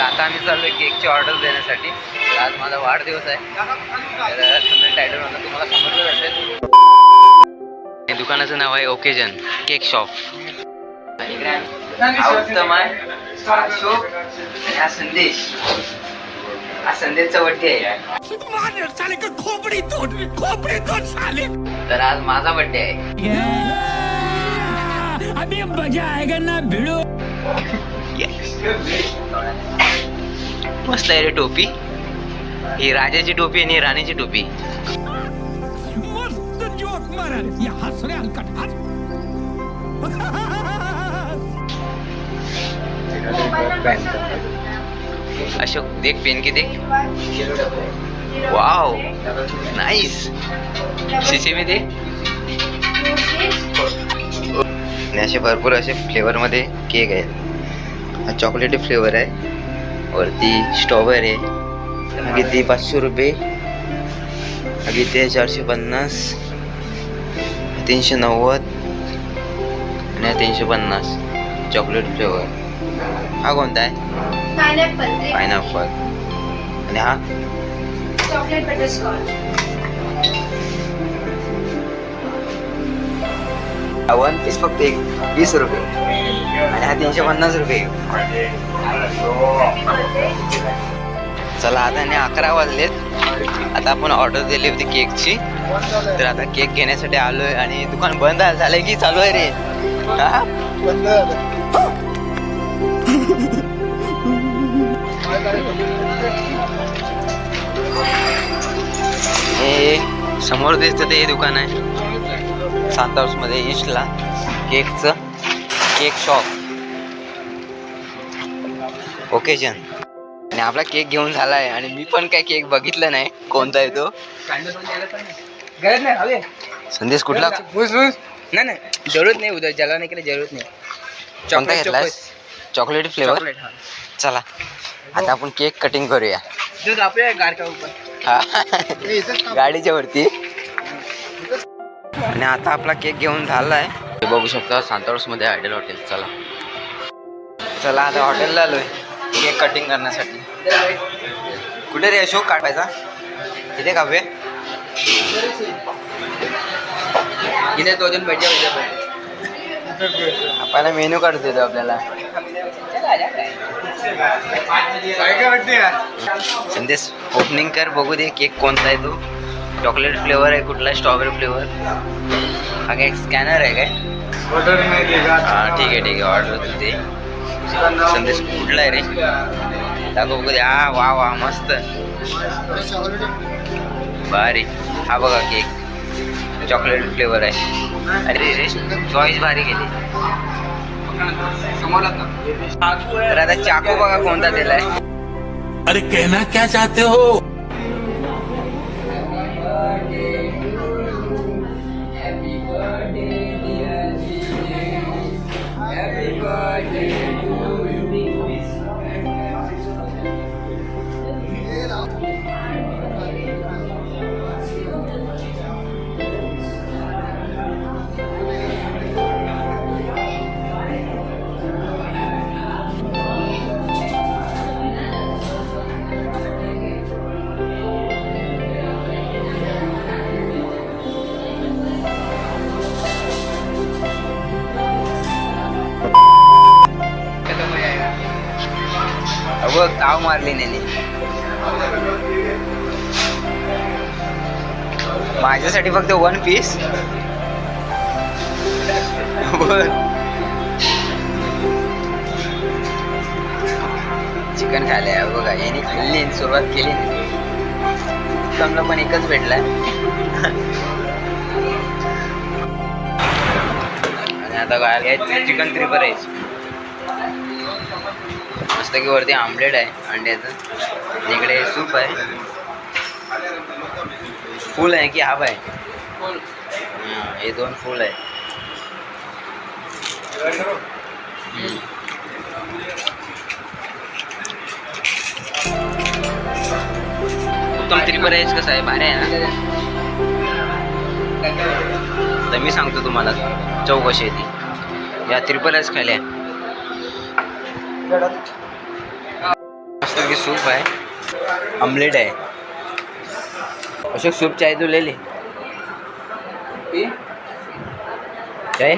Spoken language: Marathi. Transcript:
आता आम्ही चाललोय केकची ऑर्डर देण्यासाठी. तर आज माझा वाढदिवस आहे. तर तुम्ही टायटलमधून तुम्हाला समजलं असेल. दुकानाचं नाव आहे ओकेजन केक शॉप. हा उत्तम आहे. हा हा संदेश हा संदेशचा बड्डे आहे. तर आज माझा बड्डे आहे. अभी मजा आएगा ना भिड़ो मस्त आहे रे टोपी. ही राजाची टोपी आणि ही राणीची टोपी. मस्त जोक मारा ये हंस रहे हलकट हंस अशोक देख पेन की देख. वाव नाइस शीशे में देख आणि असे भरपूर असे फ्लेवरमध्ये केक आहेत. हा चॉकलेटी फ्लेवर आहे. वरती स्ट्रॉबेरी आहे. हा किती पाचशे रुपये. हा किती चारशे पन्नास. तीनशे नव्वद. आणि तीनशे पन्नास. चॉकलेट फ्लेवर हा कोणता आहे? पायनॅपल पायनॅपल आणि हा? चॉकलेट बटरस्कॉच वन पीस फक्त एक. वीस रुपये. आणि हा तीनशे पन्नास रुपये. चला आता आणि अकरा वाजलेत. आता आपण ऑर्डर दिली होती केकची तर आता केक घेण्यासाठी आलोय आणि दुकान बंद झालंय की चालू आहे रे. हा? हे समोर दिसतं ते हे दुकान आहे. सांता मध्ये ईस्टला केकचं केक शॉप ओकेजन आणि आपला केक घेऊन झालाय आणि मी पण काय केक बघितलं नाही. कोणता आहे तो? गरज नाही हवे. संदेश कुठला? नाही नाही. जरूरत नाही उद्या ज्याला नाही केलं जरूरत नाही. कोणता घेतलास चॉकलेट फ्लेवर? चॉकलेट हा. चला आता आपण केक कटिंग करूया. जो ऊपर हा. गाडीच्या वरती. आणि आता आपला केक घेऊन झालाय. हे बघू शकता सांतावर्समध्ये आयडल हॉटेल. चला. चला आता हॉटेलला आलोय. केक कटिंग करण्यासाठी. कुठे रे अशोक? काढायचा? इथे काव्य इथे दो जन बैठ जाओ आपल्याला मेनू काढू देतो आपल्याला. संदेश ओपनिंग कर बघू दे केक कोणता आहे तो. चॉकलेट फ्लेवर आहे कुठला स्ट्रॉबेरी फ्लेवर हा काय स्कॅनर आहे काय? हा ठीक आहे ठीक आहे ऑर्डर देते संदेश कुठला आहे रे? दाखव बघू दे. हा वा वा मस्त. भारी. हा बघा केक चॉकलेट फ्लेवर आहे. अरे रे चॉईस भारी केली. गेली तर आता चाकू बघा कोणता दिलाय. अरे कहना क्या चाहते हो? बघ ताव मारली नेली. माझ्यासाठी फक्त वन पीस चिकन खायला बघा यांनी खाल्ली सुरुवात केली. समजा पण एकच भेटलाय. आणि आता काय चिकन त्रिपर आहे. मस्त की वरती आमलेट आहे अंड्याचं इकडे सूप आहे. फुल आहे की हाफ आहे? हा, दोन फुल आहे. उत्तम त्रिपुरा राईस कसं आहे? भारी आहे ना? तर मी सांगतो तुम्हाला चव कशी आहे ती. या त्रिपुरा राईस खायला या. मस्त की सूप है आमलेट है अशोक सूप चाय तू ले ले चाय?